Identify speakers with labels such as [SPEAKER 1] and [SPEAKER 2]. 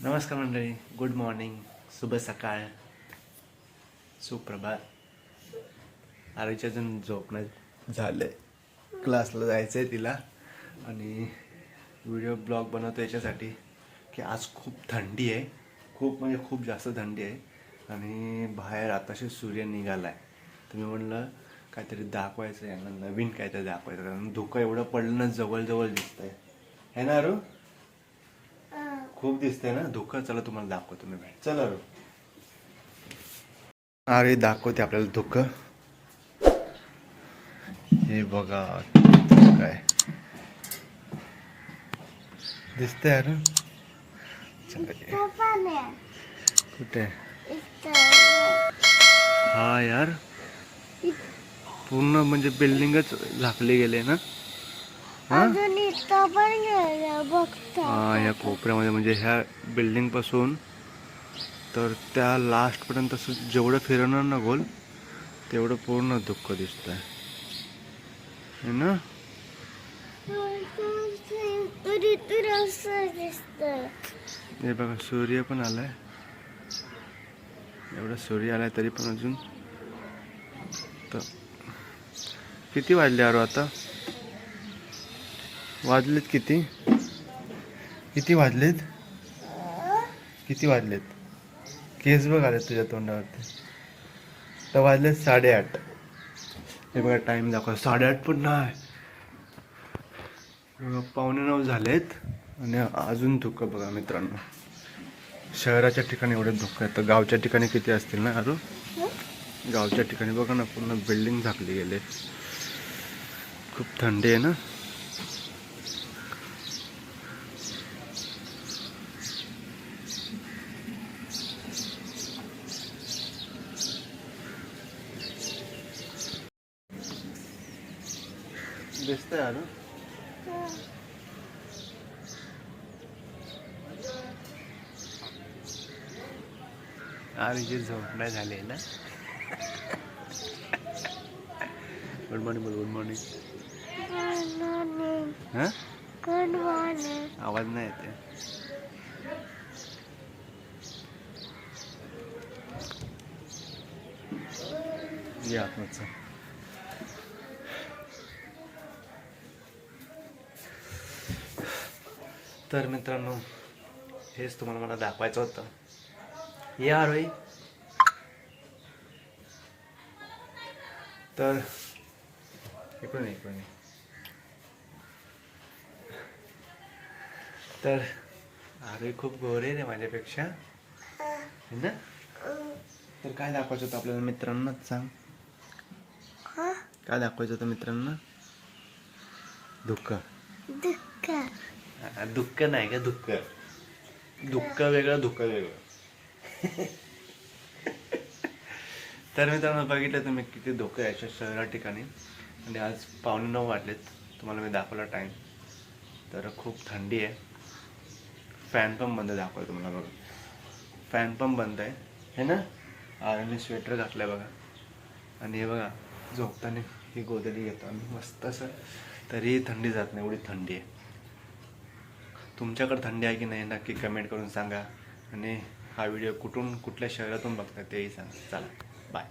[SPEAKER 1] नमस्कार मंडळी. Good morning शुभ सकाळ. सुप्रभात. आरोच्या अजून झोपणं झालंय. क्लासला जायचं आहे तिला. आणि व्हिडिओ ब्लॉग बनवतो याच्यासाठी की आज खूप थंडी आहे. खूप म्हणजे खूप जास्त थंडी आहे. आणि बाहेर आताशी सूर्य निघाला आहे तर मी म्हणलं काहीतरी दाखवायचं आहे यांना नवीन काहीतरी दाखवायचं कारण धुकं एवढं पडलं ना जवळजवळ दिसतं दिसतंय. है ना अरू? खूप दिसतंय ना? धुकं. चला तुम्हाला दाखवतो मी बाहेर. चला रो. अरे दाखवते आपल्याला धुकं. हे बघा काय? दिसतंय अरे. कुठे? हा यार. पूर्ण म्हणजे बिल्डिंगच झाकली गेले ना?
[SPEAKER 2] अजून इथं पण गेलं बघता.
[SPEAKER 1] हा ह्या कोपऱ्यामध्ये म्हणजे ह्या बिल्डिंगपासून तर त्या लास्ट पर्यंत असं जेवढं फिरवणार ना गोल तेवढं पूर्ण दुःख दिसत आहे ना? हे बघा सूर्य पण आलाय. एवढा सूर्य आलाय तरी पण अजून. तर किती वाजले अरो आता? वाजलेत किती? किती वाजलेत? किती वाजलेत? केस बघ आले तुझ्या तोंडावरती. तर वाजलेत साडेआठ. हे बघा टाइम दाखव. साडेआठ पण नाही. पावणे नऊ झालेत आणि अजून धुकं बघा मित्रांनो. शहराच्या ठिकाणी एवढे धुकं आहेत. तर गावच्या ठिकाणी किती असतील ना अरू गावच्या ठिकाणी बघा ना पूर्ण बिल्डिंग झाकली गेले. खूप थंडी आहे ना? दिसतंय अरू आरीची झोप नाही झाली ना. गुड मॉर्निंग बोल गुड मॉर्निंग हां
[SPEAKER 2] कोण
[SPEAKER 1] आवाज नाही येते या आत्मचा तर मित्रांनो हेच तुम्हाला मला दाखवायचं होतं. या रोई तर इकडून इकडून. तर अरे खूप गोरे रे माझ्यापेक्षा. है ना? तर काय दाखवायचं होतं आपल्याला मित्रांना सांग. काय दाखवायचं होतं मित्रांना? दुःख
[SPEAKER 2] दुःख
[SPEAKER 1] नाही का? दुःख. दुःख वेगळं दुःख वेगळं. तर मित्रांनो बघितलं तुम्ही किती धोकं आहे शहरा ठिकाणी. आणि आज पावणे नऊ वाटलेत तुम्हाला मी दाखवला टाईम तर खूप थंडी आहे. फॅन पण बंद दाखवतो तुम्हाला बघा. फॅन पण बंद आहे. हे ना? आणि स्वेटर घातलं बघा. आणि हे बघा झोपताना ही गोदडी घेतो. आम्ही मस्त असं तरीही थंडी जात नाही एवढी थंडी आहे. तुमच्याकडे थंडी आहे की नाही नक्की कमेंट करून सांगा. आणि हा व्हिडिओ कुठून कुठल्या शहरातून बघता तेही सांगा. चला बाय